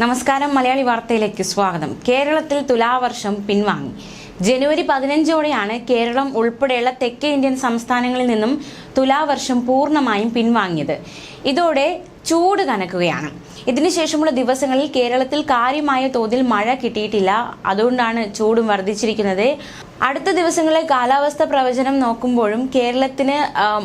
നമസ്കാരം മലയാളി വാർത്തയിലേക്ക് സ്വാഗതം. കേരളത്തിൽ തുലാവർഷം പിൻവാങ്ങി. ജനുവരി പതിനഞ്ചോടെയാണ് കേരളം ഉൾപ്പെടെയുള്ള തെക്കേ ഇന്ത്യൻ സംസ്ഥാനങ്ങളിൽ നിന്നും തുലാവർഷം പൂർണമായും പിൻവാങ്ങിയത്. ഇതോടെ ചൂട് കനക്കുകയാണ്. ഇതിനുശേഷമുള്ള ദിവസങ്ങളിൽ കേരളത്തിൽ കാര്യമായ തോതിൽ മഴ കിട്ടിയിട്ടില്ല. അതുകൊണ്ടാണ് ചൂടും വർദ്ധിച്ചിരിക്കുന്നത്. അടുത്ത ദിവസങ്ങളിലെ കാലാവസ്ഥ പ്രവചനം നോക്കുമ്പോഴും കേരളത്തിന്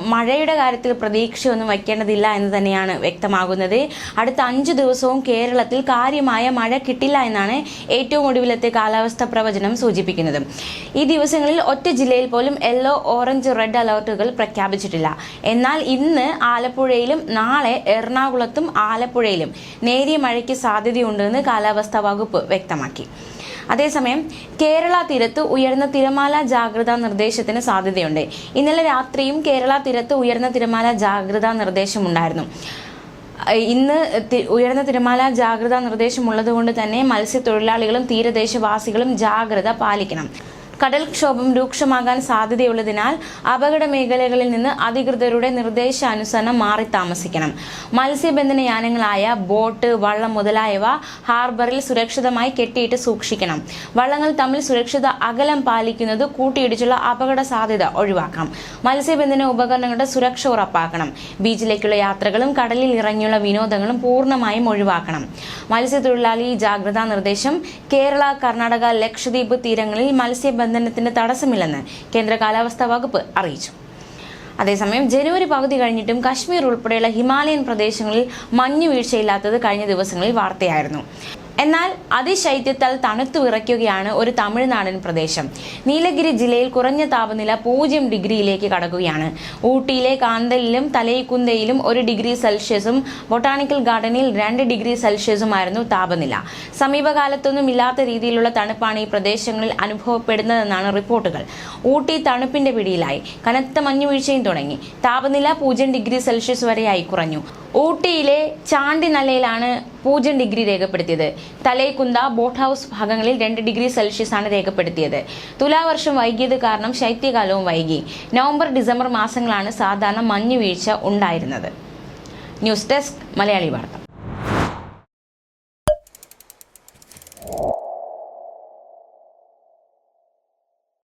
മഴയുടെ കാര്യത്തിൽ പ്രതീക്ഷയൊന്നും വയ്ക്കേണ്ടതില്ല എന്ന് തന്നെയാണ് വ്യക്തമാകുന്നത്. അടുത്ത അഞ്ച് ദിവസവും കേരളത്തിൽ കാര്യമായ മഴ കിട്ടില്ല എന്നാണ് ഏറ്റവും ഒടുവിലത്തെ കാലാവസ്ഥ പ്രവചനം സൂചിപ്പിക്കുന്നത്. ഈ ദിവസങ്ങളിൽ ഒറ്റ ജില്ലയിൽ പോലും യെല്ലോ ഓറഞ്ച് റെഡ് അലർട്ടുകൾ പ്രഖ്യാപിച്ചിട്ടില്ല. എന്നാൽ ഇന്ന് ആലപ്പുഴയിലും നാളെ എറണാകുളത്തും ആലപ്പുഴയിലും നേരിയ മഴയ്ക്ക് സാധ്യതയുണ്ടെന്ന് കാലാവസ്ഥാ വകുപ്പ് വ്യക്തമാക്കി. അതേസമയം കേരള തീരത്ത് ഉയർന്ന തിരമാല ജാഗ്രതാ നിർദ്ദേശത്തിന് സാധ്യതയുണ്ട്. ഇന്നലെ രാത്രിയും കേരള തീരത്ത് ഉയർന്ന തിരമാല ജാഗ്രതാ നിർദ്ദേശമുണ്ടായിരുന്നു. ഇന്ന് ഉയർന്ന തിരമാല ജാഗ്രതാ നിർദ്ദേശമുള്ളതുകൊണ്ട് തന്നെ മത്സ്യത്തൊഴിലാളികളും തീരദേശവാസികളും ജാഗ്രത പാലിക്കണം. കടൽക്ഷോഭം രൂക്ഷമാകാൻ സാധ്യതയുള്ളതിനാൽ അപകട മേഖലകളിൽ നിന്ന് അധികൃതരുടെ നിർദ്ദേശാനുസരണം മാറി താമസിക്കണം. മത്സ്യബന്ധന യാനങ്ങളായ ബോട്ട് വള്ളം മുതലായവ ഹാർബറിൽ സുരക്ഷിതമായി കെട്ടിയിട്ട് സൂക്ഷിക്കണം. വള്ളങ്ങൾ തമ്മിൽ സുരക്ഷിത അകലം പാലിക്കുന്നത് കൂട്ടിയിടിച്ചുള്ള അപകട സാധ്യത ഒഴിവാക്കണം. മത്സ്യബന്ധന ഉപകരണങ്ങളുടെ സുരക്ഷ ഉറപ്പാക്കണം. ബീച്ചിലേക്കുള്ള യാത്രകളും കടലിൽ ഇറങ്ങിയുള്ള വിനോദങ്ങളും പൂർണമായും ഒഴിവാക്കണം. മത്സ്യത്തൊഴിലാളി ജാഗ്രതാ നിർദ്ദേശം കേരള കർണാടക ലക്ഷദ്വീപ് തീരങ്ങളിൽ മത്സ്യബന്ധനത്തിന് തടസ്സമില്ലെന്ന് കേന്ദ്ര കാലാവസ്ഥാ വകുപ്പ് അറിയിച്ചു. അതേസമയം ജനുവരി പകുതി കഴിഞ്ഞിട്ടും കശ്മീർ ഉൾപ്പെടെയുള്ള ഹിമാലയൻ പ്രദേശങ്ങളിൽ മഞ്ഞു വീഴ്ചയില്ലാത്തത് കഴിഞ്ഞ ദിവസങ്ങളിൽ വാർത്തയായിരുന്നു. എന്നാൽ അതിശൈത്യത്താൽ തണുത്തു വിറയ്ക്കുകയാണ് ഒരു തമിഴ്നാടൻ പ്രദേശം. നീലഗിരി ജില്ലയിൽ കുറഞ്ഞ താപനില പൂജ്യം ഡിഗ്രിയിലേക്ക് കടക്കുകയാണ്. ഊട്ടിയിലെ കാന്തലിലും തലൈക്കുന്തയിലും ഒരു ഡിഗ്രി സെൽഷ്യസും ബൊട്ടാണിക്കൽ ഗാർഡനിൽ രണ്ട് ഡിഗ്രി സെൽഷ്യസുമായിരുന്നു താപനില. സമീപകാലത്തൊന്നും ഇല്ലാത്ത രീതിയിലുള്ള തണുപ്പാണ് ഈ പ്രദേശങ്ങളിൽ അനുഭവപ്പെടുന്നതെന്നാണ് റിപ്പോർട്ടുകൾ. ഊട്ടി തണുപ്പിന്റെ പിടിയിലായി. കനത്ത മഞ്ഞുവീഴ്ചയും തുടങ്ങി. താപനില പൂജ്യം ഡിഗ്രി സെൽഷ്യസ് വരെയായി കുറഞ്ഞു. ഊട്ടിയിലെ ചാണ്ടിനല്ലയിലാണ് പൂജ്യം ഡിഗ്രി രേഖപ്പെടുത്തിയത്. തലേക്കുന്ത ബോട്ട് ഹൗസ് ഭാഗങ്ങളിൽ രണ്ട് ഡിഗ്രി സെൽഷ്യസ് ആണ് രേഖപ്പെടുത്തിയത്. തുലാവർഷം വൈകിയത് കാരണം ശൈത്യകാലവും വൈകി. നവംബർ ഡിസംബർ മാസങ്ങളാണ് സാധാരണ മഞ്ഞുവീഴ്ച ഉണ്ടായിരുന്നത്. ന്യൂസ് ഡെസ്ക് മലയാളി വാർത്ത.